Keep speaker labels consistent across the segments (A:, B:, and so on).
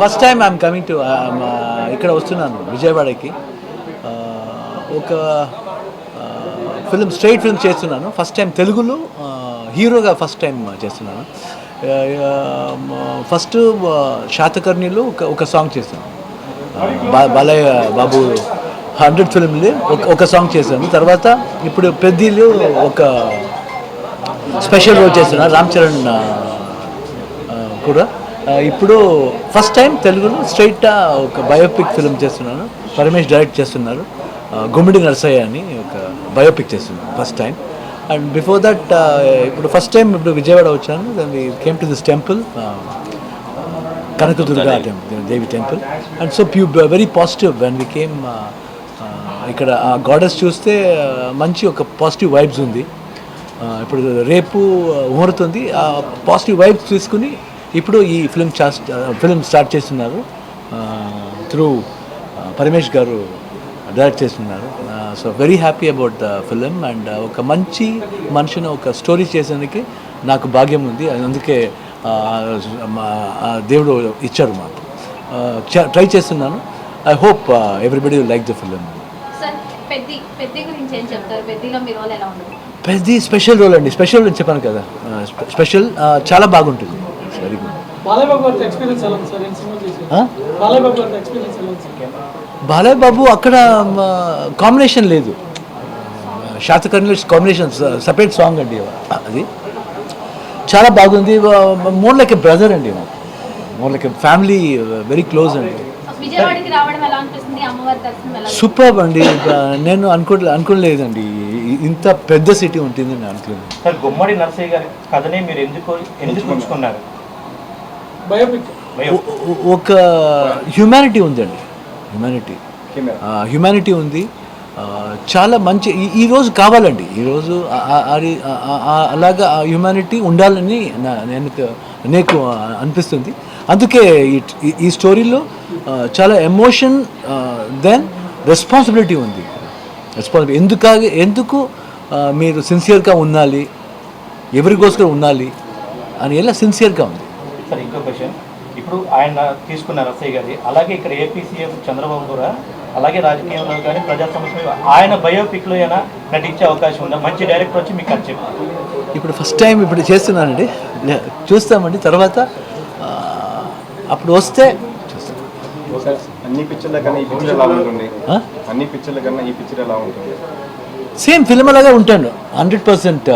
A: First time I'm coming to ఇక్కడ వస్తున్నాను విజయవాడకి. Uh, ఒక ఫిల్మ్ స్ట్రైట్ ఫిల్మ్ చేస్తున్నాను. ఫస్ట్ టైం తెలుగులో uh, హీరోగా ఫస్ట్ టైం చేస్తున్నాను. Uh, um, ఫస్ట్ శాతకర్ణిలో ఒక ఒక సాంగ్ చేశాను. బాలయ్య బాబు హండ్రెడ్ ఫిల్మ్లో ఒక ఒక సాంగ్ చేశాను. తర్వాత ఇప్పుడు పెద్దీలో ఒక స్పెషల్ రోల్ చేస్తున్నాను రామ్ చరణ్ కూడా. ఇప్పుడు ఫస్ట్ టైం తెలుగులో స్ట్రైట్ ఒక బయోపిక్ ఫిల్మ్ చేస్తున్నాను. పరమేష్ డైరెక్ట్ చేస్తున్నారు. గుమ్మిడి నరసయ్య అని ఒక బయోపిక్ చేస్తున్నాను first time and before that ఇప్పుడు ఫస్ట్ టైం ఇప్పుడు విజయవాడ వచ్చాను. Then we came to this temple Kanakadurga temple Devi temple and so pure very positive when we came ఇక్కడ ఆ గాడెస్ చూస్తే మంచి ఒక పాజిటివ్ వైబ్స్ ఉంది. ఇప్పుడు రేపు ముహూర్తుంది ఆ పాజిటివ్ వైబ్స్ తీసుకుని ఇప్పుడు ఈ ఫిల్మ్ ఫిల్మ్ స్టార్ట్ చేస్తున్నారు. త్రూ పరమేష్ గారు డైరెక్ట్ చేస్తున్నారు. So very happy about the film and ఒక మంచి మనిషిని ఒక స్టోరీ చేసేందుకు నాకు భాగ్యం ఉంది. అందుకే దేవుడు ఇచ్చారు మాకు. ట్రై చేస్తున్నాను. I hope everybody like the film
B: Peddi
A: special role అండి. స్పెషల్ అని చెప్పాను కదా. స్పెషల్ చాలా బాగుంటుంది. వెరీ గుడ్
C: బాలయ్య బాబు గారితో ఎక్స్పీరియన్స్ ఎలా ఉంది సార్? ఏం సినిమా చేశారు? బాలయ్య బాబు గారితో ఎక్స్పీరియన్స్ ఎలా ఉంది సార్?
A: బాలయ్య బాబు అక్కడ కాంబినేషన్ లేదు. శాతకర్ణిలో కాంబినేషన్ సపరేట్ సాంగ్ అండి అది. చాలా బాగుంది. మోర్ లైక్ ఎ బ్రదర్ అండి more like a family very close అండి. సూపర్ అండి. నేను అనుకో అనుకోలేదండి. ఇంత పెద్ద సిటీ ఉంటుంది నేను అనుకోలేదు.
D: సార్ గుమ్మడి నరసయ్య గారి కథనే మీరు ఎందుకు ఎందుకు ఉంచుకున్నారు?
C: బయోపిక్.
A: ఒక హ్యుమానిటీ ఉందండి. హ్యుమానిటీ. హ్యుమానిటీ ఉంది. చాలా మంచి ఈ- ఈ రోజు కావాలండి. ఈరోజు అలాగా ఆ హ్యుమానిటీ ఉండాలని నా- నేను నాకు అనిపిస్తుంది. అందుకే ఈ- స్టోరీలో చాలా ఎమోషన్ దెన్ రెస్పాన్సిబిలిటీ ఉంది. రెస్పాన్సిబిలిటీ. ఎందుకు ఎందుకు మీరు సిన్సియర్గా ఉండాలి? ఎవరికోసం ఉండాలి? అని ఎలా సిన్సియర్గా ఉంది?
D: సార్ ఇంకో క్వశ్చన్ ఇప్పుడు ఆయన తీసుకున్న రసయ్య గారి. అలాగే ఇక్కడ ఏపీ సీఎం చంద్రబాబు కూడా అలాగే రాజకీయంలో కానీ ప్రజా సమస్య ఆయన బయోపిక్లో అయినా నటించే అవకాశం ఉందా? మంచి డైరెక్టర్ వచ్చి మీకు అది చెప్పారు
A: ఇప్పుడు ఫస్ట్ టైం ఇప్పుడు చేస్తున్నానండి. చూస్తామండి. తర్వాత అప్పుడు వస్తే చూస్తాం.
E: సార్ అన్ని పిక్చర్ల కన్నా ఈ పిక్చర్ ఎలా ఉంటుంది? అన్ని పిక్చర్ల కన్నా ఈ పిక్చర్ ఎలా ఉంటుంది?
A: సేమ్ ఫిల్మ్ అలాగా ఉంటాను. హండ్రెడ్ పర్సెంట్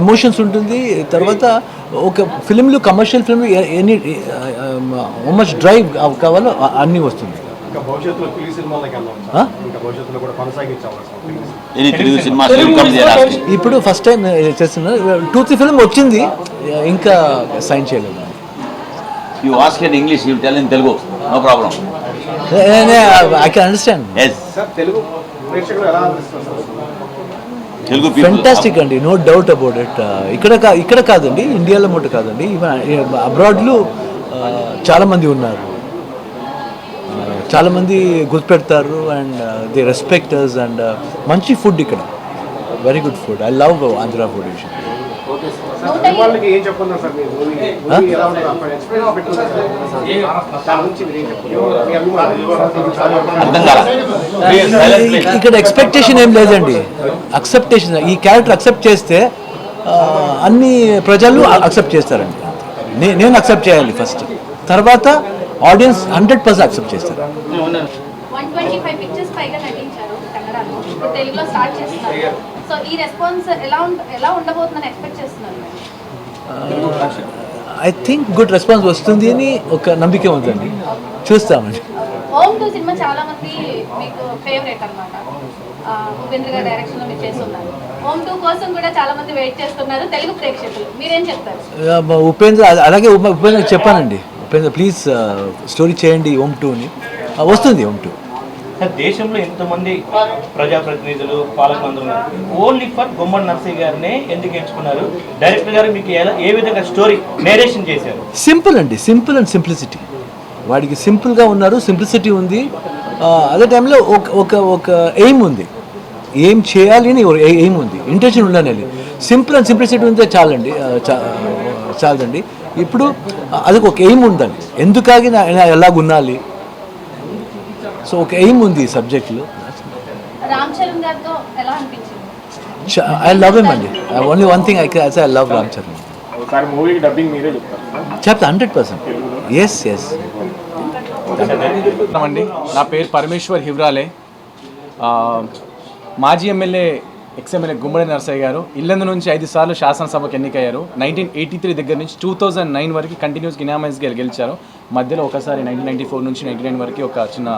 A: ఎమోషన్స్ ఉంటుంది. తర్వాత ఒక ఫిల్మ్లు commercial film any much drive కావాలో అన్నీ వస్తుంది.
E: తెలుగు.
A: ఇప్పుడు ఫస్ట్ టైం చేస్తున్నా. టూ త్రీ ఫిల్మ్ వచ్చింది. ఇంకా సైన్ చేయలేదు.
F: Tell in Telugu. No problem.
A: I can understand
E: Telugu ప్రేక్షకులు ఎలా అనిపిస్తుంది సార్
F: Telugu people.
A: ఫెంటాస్టిక్ అండి నో డౌట్ అబౌట్ ఇట్ ఇక్కడ కా- ఇక్కడ కాదండి ఇండియాలో మటు కాదండి. ఈవెన్ అబ్రాడ్లో uh, చాలామంది ఉన్నారు. Uh, చాలామంది చాలా మంది గుర్తుపెడతారు and uh, the respecters and మంచి ఫుడ్ ఇక్కడ. Very good food I love Andhra food
F: విషయం
A: ఇక్కడ ఎక్స్పెక్టేషన్ ఏం లేదండి. అక్సెప్టేషన్ ఈ క్యారెక్టర్ అక్సెప్ట్ చేస్తే అన్ని ప్రజలు అక్సెప్ట్ చేస్తారండి. నే- నేను అక్సెప్ట్ చేయాలి ఫస్ట్ తర్వాత ఆడియన్స్ హండ్రెడ్ పర్సెంట్ అక్సెప్ట్ చేస్తారు.
B: తెలుగులో స్టార్ట్ సో ఈ రెస్పాన్స్ ఎలా ఎలా ఉండబోతుందని ఎక్స్పెక్ట్ చేస్తున్నారు
A: ఐ థింక్ గుడ్ రెస్పాన్స్ వస్తుంది అని ఒక నమ్మిక ఉందండి. చూస్తామండి.
B: హోమ్ టూ సినిమా చాలా మంది మీకు ఫేవరెట్ అనమాట ఉపేంద్ర గారి డైరెక్షన్లో మీరు చేస్తున్నారు. హోమ్ టూ కోసం కూడా చాలా మంది వెయిట్ చేస్తున్నారు. తెలుగు ప్రేక్షకులు మీరేం చెప్తారు?
A: మా ఉపేంద్ర అలాగే ఉప- ఉపేంద్ర చెప్పానండి. ఉపేంద్ర ప్లీజ్ స్టోరీ చేయండి ఓమ్ టూ అని వస్తుంది ఓమ్ టూ.
D: సార్ దేశంలో ఎంతమంది ప్రజాప్రతినిధులు పాలకమంత్రులు ఓన్లీ ఫర్ గుమ్మడి నర్సయ్య గారిని ఎందుకు ఎంచుకున్నారు? డైరెక్టర్ గారు మీకు ఎలా ఏ విధంగా స్టోరీ నేరేషన్ చేశారు?
A: సింపుల్ అండి సింపుల్ అండ్ సింప్లిసిటీ వాడికి సింపుల్గా ఉన్నారు సింప్లిసిటీ ఉంది. అదే టైంలో ఒక ఒక ఒక ఎయిమ్ ఉంది. ఏం చేయాలి అని ఎయిమ్ ఉంది. ఇంటెన్షన్ ఉండాలి. సింపుల్ అండ్ సింప్లిసిటీ ఉంటే చాలండి ఆ, చాలదండి ఇప్పుడు అది ఒక ఎయిమ్ ఉందండి ఎందుకాగి ఎలా నా ఎలాగ ఉండాలి సో ఒక ఎయిమ్ ఉంది ఈ సబ్జెక్ట్లో ఐ లవ్ ఎమ్ అండి. Only one thing I I love Ram Charan.
E: చెప్తారు?
A: చెప్తా హండ్రెడ్ పర్సెంట్ ఎస్ ఎస్
G: అండి నా పేరు పరమేశ్వర్ హివ్రాలే. మాజీ MLA ex MLA Gummadi Narasaiah garu Yellandu నుంచి ఐదు సార్లు శాసనసభకు ఎన్నికయ్యారు. నైన్టీన్ ఎయిటీ త్రీ దగ్గర నుంచి టూ థౌజండ్ నైన్ వరకు కంటిన్యూస్ ఇనామైజ్ గెలిచారు. మధ్యలో ఒకసారి నైన్టీన్ నైన్టీ ఫోర్ నుంచి నైన్టీ నైన్ వరకు ఒక చిన్న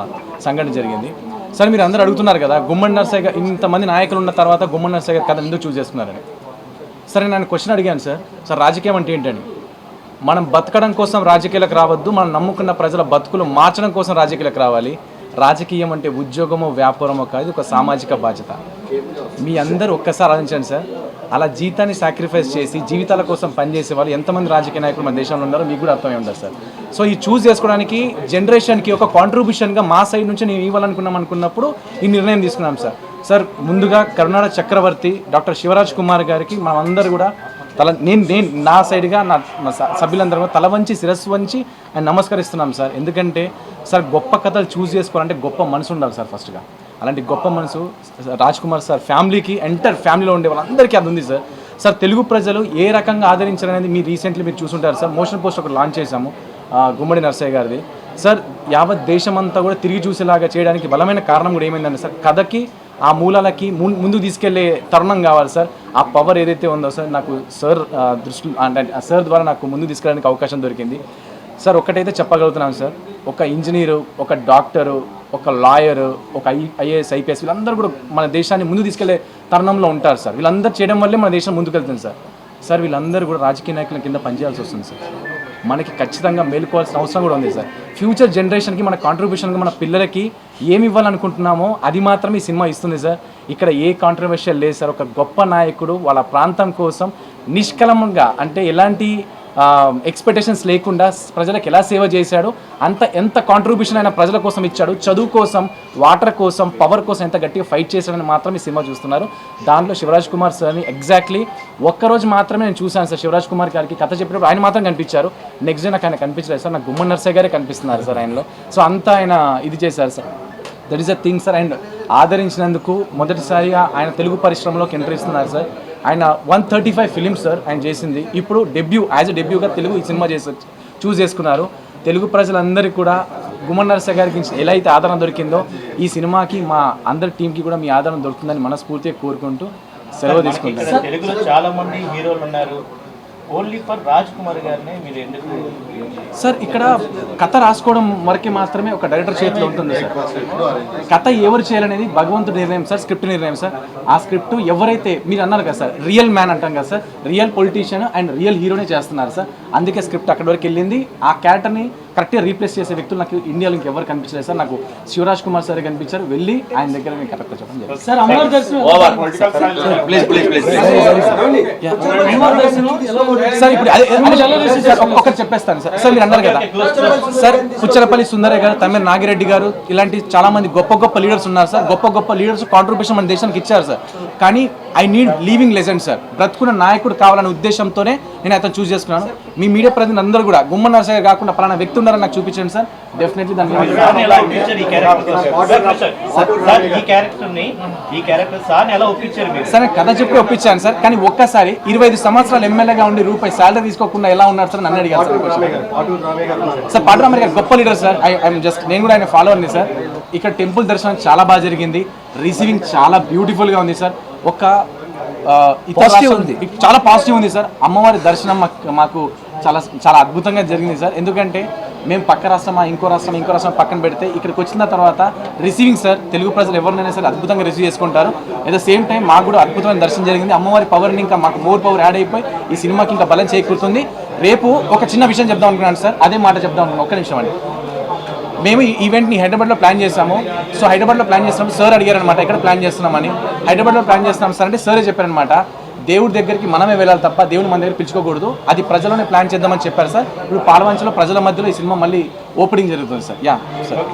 G: సంఘటన జరిగింది. సార్ మీరు అందరూ అడుగుతున్నారు కదా గుమ్మడి నరసయ్య ఇంతమంది నాయకులు ఉన్న తర్వాత గుమ్మడి నరసయ్య కథ ఎందుకు చూస్ చేస్తున్నారని సరే నేను క్వశ్చన్ అడిగాను సార్. సార్ రాజకీయం అంటే ఏంటండి మనం బతకడం కోసం రాజకీయాలకు రావద్దు మనం నమ్ముకున్న ప్రజల బతుకులు మార్చడం కోసం రాజకీయాలకు రావాలి. రాజకీయం అంటే ఉద్యోగమో వ్యాపారమో కాదు ఒక సామాజిక బాధ్యత. మీ అందరూ ఒక్కసారి ఆలోచించండి సార్. అలా జీతాన్ని సాక్రిఫైస్ చేసి జీవితాల కోసం పనిచేసే వాళ్ళు ఎంతమంది రాజకీయ నాయకులు మన దేశంలో ఉన్నారో మీకు కూడా అర్థమై ఉండదు సార్. సో ఈ చూస్ చేసుకోవడానికి జనరేషన్కి ఒక కాంట్రిబ్యూషన్గా మా సైడ్ నుంచి నేను ఇవ్వాలనుకున్నాం అనుకున్నప్పుడు ఈ నిర్ణయం తీసుకున్నాం సార్. సార్ ముందుగా కరుణాడ చక్రవర్తి డాక్టర్ శివరాజ్ కుమార్ గారికి మనమందరూ కూడా తల నేను నేను నా సైడ్గా నా స- సభ్యులందరూ తల వంచి శిరస్సు వంచి ఆయన నమస్కరిస్తున్నాం సార్. ఎందుకంటే సార్ గొప్ప కథలు చూస్ చేసుకోవాలంటే గొప్ప మనసు ఉండాలి సార్ ఫస్ట్గా. అలాంటి గొప్ప మనసు రాజ్ కుమార్ సార్ ఫ్యామిలీకి ఎంటర్ ఫ్యామిలీలో ఉండే వాళ్ళందరికీ అది ఉంది సార్. సార్ తెలుగు ప్రజలు ఏ రకంగా ఆదరించారనేది మీరు రీసెంట్లీ మీరు చూసుంటారు సార్. మోషన్ పోస్ట్ ఒకటి లాంచ్ చేశాము గుమ్మడి నర్సయ్య గారిది. సార్ యావత్ దేశమంతా కూడా తిరిగి చూసేలాగా చేయడానికి బలమైన కారణం కూడా ఏమైందంటే సార్ కథకి ఆ మూలాలకి ముందు ముందుకు తీసుకెళ్ళే తరుణం కావాలి సార్. ఆ పవర్ ఏదైతే ఉందో సార్ నాకు సార్ దృష్టి అంటే ఆ సార్ ద్వారా నాకు ముందు తీసుకెళ్ళడానికి అవకాశం దొరికింది. సార్ ఒక్కటైతే చెప్పగలుగుతున్నాను సార్. ఒక ఇంజనీరు ఒక డాక్టరు ఒక లాయరు ఒక ఐ ఐఏఎస్ ఐపీఎస్ వీళ్ళందరూ కూడా మన దేశాన్ని ముందు తీసుకెళ్ళే తరుణంలో ఉంటారు సార్. వీళ్ళందరూ చేయడం వల్లే మన దేశం ముందుకెళ్తుంది సార్. సార్ వీళ్ళందరూ కూడా రాజకీయ నాయకుల కింద పనిచేయాల్సి వస్తుంది సార్. మనకి ఖచ్చితంగా మేలుకోవాల్సిన అవసరం కూడా ఉంది సార్. ఫ్యూచర్ జనరేషన్కి మన కాంట్రిబ్యూషన్గా మన పిల్లలకి ఏమి ఇవ్వాలనుకుంటున్నామో అది మాత్రమే ఈ సినిమా ఇస్తుంది సార్. ఇక్కడ ఏ కాంట్రవర్షియల్ లేదు సార్. ఒక గొప్ప నాయకుడు వాళ్ళ ప్రాంతం కోసం నిష్కలంగా అంటే ఎలాంటి ఎక్స్పెక్టేషన్స్ లేకుండా ప్రజలకు ఎలా సేవ చేశాడు అంత ఎంత కాంట్రిబ్యూషన్ అయినా ప్రజల కోసం ఇచ్చాడు చదువు కోసం వాటర్ కోసం పవర్ కోసం ఎంత గట్టిగా ఫైట్ చేశాడని మాత్రం ఈ సినిమా చూస్తున్నారు. దాంట్లో శివరాజ్ కుమార్ సార్ని ఎగ్జాక్ట్లీ ఒక్కరోజు మాత్రమే నేను చూశాను సార్ శివరాజ్ కుమార్ గారికి కథ చెప్పినప్పుడు. ఆయన మాత్రం కనిపించారు. నెక్స్ట్ డే నాకు ఆయన కనిపించలేదు సార్. నాకు గుమ్మ నర్సయ్య గారే కనిపిస్తున్నారు సార్ ఆయనలో. సో అంతా ఆయన ఇది చేశారు sir. That is a thing sir and ఆదరించినందుకు మొదటిసారిగా ఆయన తెలుగు పరిశ్రమలోకి ఎంట్రీ ఇస్తున్నారు సార్ ఆయన one thirty five films sir ఆయన చేసింది. ఇప్పుడు డెబ్యూ యాజ్ ఎ డెబ్యూగా తెలుగు ఈ సినిమా చేసి చూస్ చేసుకున్నారు. తెలుగు ప్రజలందరికీ కూడా గుమ్మన్ నరసయ్య గారికి ఎలా అయితే ఆదరణ దొరికిందో ఈ సినిమాకి మా అందరి టీంకి కూడా మీ ఆదరణ దొరుకుతుందని మనస్ఫూర్తిగా కోరుకుంటూ సెలవు తీసుకుంటాను
D: తెలుగులో చాలా మంది హీరోలు ఉన్నారు. ఓన్లీ ఫర్ రాజ్ కుమార్ గారిని మీరు ఎందుకు
G: సార్ ఇక్కడ కథ రాసుకోవడం వరకే మాత్రమే ఒక డైరెక్టర్ చేతిలో ఉంటుంది సార్. కథ ఎవరు చేయాలనేది భగవంతుడు నిర్ణయం సార్ స్క్రిప్ట్ నిర్ణయం సార్. ఆ స్క్రిప్ట్ ఎవరైతే మీరు అన్నారు కదా సార్ రియల్ మ్యాన్ అంటాం కదా sir real politician and real హీరోనే చేస్తున్నారు సార్. అందుకే స్క్రిప్ట్ అక్కడి వరకు వెళ్ళింది. ఆ క్యారెక్టర్ని కరెక్ట్గా రీప్లేస్ చేసే వ్యక్తులు నాకు ఇండియాలో ఇంకెవరు కనిపించలేదు సార్. నాకు శివరాజ్ కుమార్ సార్ కనిపించారు. వెళ్ళి ఆయన దగ్గర నేను కరెక్ట్గా చెప్పడం జరిగింది.
C: సార్ దర్శనం
G: ఇప్పుడు చెప్పేస్తాను సార్. సార్ మీరు అన్నారు కదా. సార్ పుచ్చలపల్లి సుందరయ్య గారు తమిళ నాగిరెడ్డి గారు ఇలాంటి చాలా మంది గొప్ప గొప్ప లీడర్స్ ఉన్నారు సార్. గొప్ప గొప్ప లీడర్స్ కాంట్రిబ్యూషన్ మన దేశానికి ఇచ్చారు సార్. కానీ I need living legend sir. బ్రతుకున్న నాయకుడు కావాలనే ఉద్దేశంతోనే నేను అతను చూస్ చేసుకున్నాను. మీ మీడియా ప్రతినిధులు అందరూ కూడా గుమ్మ నరసయ్య గారు కాకుండా పలానా వ్యక్తి ఉన్నారని నాకు చూపించండి సార్. డెఫినెట్లీ దాని మీద
D: సార్ని ఎలా ఒప్పించారు ఈ క్యారెక్టర్ సార్ ఈ క్యారెక్టర్ని ఈ క్యారెక్టర్ సార్ని ఎలా ఒప్పించారు మీరు?
G: సరే కథ చెప్పి ఒప్పించాను సార్ కానీ ఒక్కసారి ఇరవై ఐదు సంవత్సరాలు ఎమ్మెల్యేగా ఉండి రూపాయి శాలరీ తీసుకోకుండా ఎలా ఉన్నారు సార్ నన్ను అడిగారు సార్. సార్ పాటరామయ్య గారు గొప్ప leader sir. I I'm just నేను కూడా ఆయన ఫాలోవర్ని సార్. ఇక్కడ టెంపుల్ దర్శనం చాలా బాగా జరిగింది. రిసీవింగ్ చాలా beautiful గా ఉంది సార్. ఒక రాష్ట్రం-
A: ఉంది.
G: చాలా పాజిటివ్ ఉంది సార్. అమ్మవారి దర్శనం మాకు మాకు చాలా చాలా అద్భుతంగా జరిగింది సార్. ఎందుకంటే మేము పక్క రాష్ట్రమా ఇంకో రాష్ట్రం ఇంకో రాష్ట్రం పక్కన పెడితే ఇక్కడికి వచ్చిన తర్వాత రిసీవింగ్ సార్ తెలుగు ప్రజలు ఎవరినైనా సరే అద్భుతంగా రిసీవ్ చేసుకుంటారు. అట్ ద సేమ్ టైం మాకు కూడా అద్భుతమైన దర్శనం జరిగింది. అమ్మవారి పవర్ని ఇంకా మాకు మోర్ పవర్ యాడ్ అయిపోయి ఈ సినిమాకి ఇంకా బలం చేకూరుతుంది. రేపు ఒక చిన్న విషయం చెప్దాం అనుకున్నాను సార్. అదే మాట చెప్దాం అనుకున్నాను. ఒక్క నిమిషం అండి. మేము ఈ ఈవెంట్ని హైదరాబాద్లో ప్లాన్ చేసాము సో హైదరాబాద్లో ప్లాన్ చేస్తున్నాం సార్ అడిగారు అనమాట ఎక్కడ ప్లాన్ చేస్తున్నామని. హైదరాబాద్లో ప్లాన్ చేస్తున్నాం సార్ అంటే సరే చెప్పారనమాట దేవుడి దగ్గరికి మనమే వెళ్ళాలి తప్ప దేవుని మన దగ్గర పిలుచుకోకూడదు. అది ప్రజలోనే ప్లాన్ చేద్దామని చెప్పారు సార్. ఇప్పుడు పాలవంచలో ప్రజల మధ్యలో ఈ సినిమా మళ్ళీ ఓపెనింగ్ జరుగుతుంది సార్. Yeah sir.